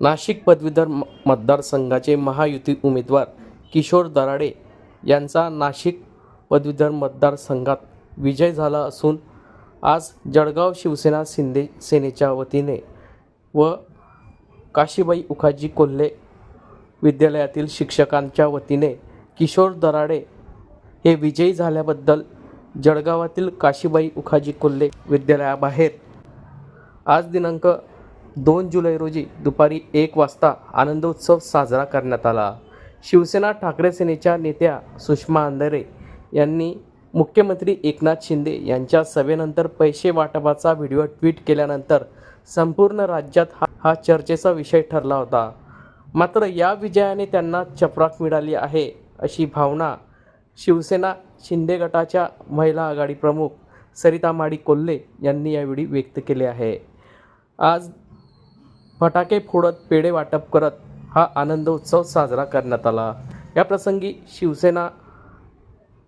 नाशिक पदवीधर म- मतदारसंघाचे महायुती उमेदवार किशोर दराडे यांचा नाशिक पदवीधर मतदारसंघात विजय झाला असून आज जळगाव शिवसेना शिंदे सेनेच्या वतीने व काशीबाई उखाजी कोल्हे विद्यालयातील शिक्षकांच्या वतीने किशोर दराडे हे विजयी झाल्याबद्दल जळगावातील काशीबाई उखाजी कोल्हे विद्यालयाबाहेर आज दिनांक दोन जुलै रोजी दुपारी एक वाजता आनंदोत्सव साजरा करण्यात आला. शिवसेना ठाकरे सेनेच्या नेत्या सुषमा अंधारे यांनी मुख्यमंत्री एकनाथ शिंदे यांच्या सभेनंतर पैसे वाटपाचा व्हिडिओ ट्विट केल्यानंतर संपूर्ण राज्यात हा हा चर्चेचा विषय ठरला होता. मात्र या विजयाने त्यांना चपराक मिळाली आहे अशी भावना शिवसेना शिंदे गटाच्या महिला आघाडी प्रमुख सरिता माडी कोल्हे यांनी यावेळी व्यक्त केले आहे. आज फटाके फोडत पेढे वाटप करत हा आनंदोत्सव साजरा करण्यात आला. या प्रसंगी शिवसेना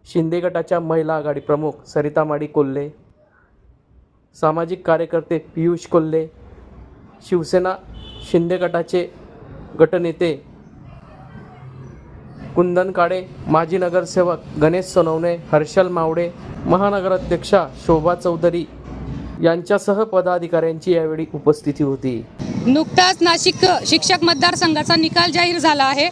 शिंदे गटाच्या महिला आघाडी प्रमुख सरिता माडी कोल्हे सामाजिक कार्यकर्ते पियुष कोल्हे शिवसेना शिंदे गटाचे गटनेते कुंदन काळे माजी नगरसेवक गणेश सोनवणे हर्षल मावडे महानगराध्यक्षा शोभा चौधरी यांच्यासह पदाधिकाऱ्यांची यावेळी उपस्थिती होती. नुकताच नाशिक शिक्षक मतदारसंघाचा निकाल जाहीर झाला आहे.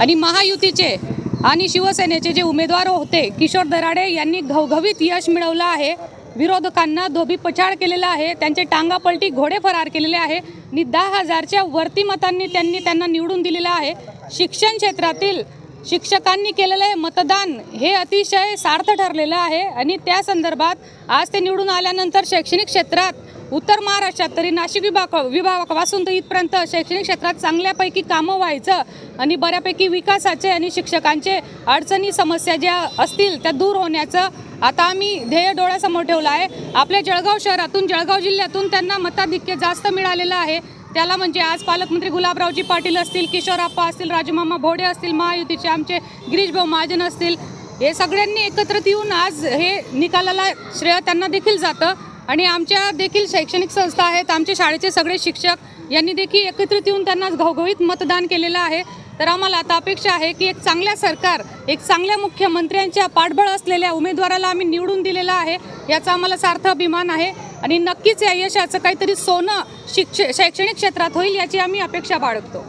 आणि महायुतीचे आणि शिवसेनेचे जे उमेदवार होते किशोर दराडे यांनी घवघवीत यश मिळवलं आहे. विरोधकांना धोबी पछाड केलेला आहे. त्यांचे टांगापलटी घोडे फरार केलेले आहे. आणि दहा हजारच्या वरती मतांनी त्यांनी त्यांना निवडून दिलेलं आहे. शिक्षण क्षेत्रातील शिक्षकांनी केलेलं मतदान हे अतिशय सार्थ ठरलेलं आहे. आणि त्या संदर्भात आज ते निवडून आल्यानंतर शैक्षणिक क्षेत्रात उत्तर महाराष्ट्रात तरी नाशिक विभाग विभागापासून तर इथपर्यंत शैक्षणिक क्षेत्रात चांगल्यापैकी कामं व्हायचं आणि बऱ्यापैकी विकासाचे आणि शिक्षकांचे अडचणी समस्या ज्या असतील त्या दूर होण्याचं आता आम्ही ध्येय डोळ्यासमोर ठेवलं आहे. आपल्या जळगाव शहरातून जळगाव जिल्ह्यातून त्यांना मताधिक्य जास्त मिळालेलं आहे. त्याला म्हणजे आज पालकमंत्री गुलाबरावजी पाटील असतील किशोरप्पा असतील राजमामा भोडे असतील महायुतीचे आमचे गिरीशभाऊ महाजन असतील. हे सगळ्यांनी एकत्रित येऊन आज हे निकालाला श्रेय त्यांना देखील जातं. आणि आमच्या देखील शैक्षणिक संस्था आहेत. आमचे शाळेचे सगळे शिक्षक यांनी देखील एकत्रित येऊन त्यांना घवघवीत मतदान केलेलं आहे. तर आम्हाला आता अपेक्षा आहे की एक चांगल्या सरकार एक चांगल्या मुख्यमंत्र्यांच्या पाठबळ असलेल्या उमेदवाराला आम्ही निवडून दिलेला आहे. याचा आम्हाला सार्थ अभिमान आहे. आणि नक्कीच या यशाचं काहीतरी सोनं शिक्ष शैक्षणिक क्षेत्रात होईल याची आम्ही अपेक्षा बाळगतो.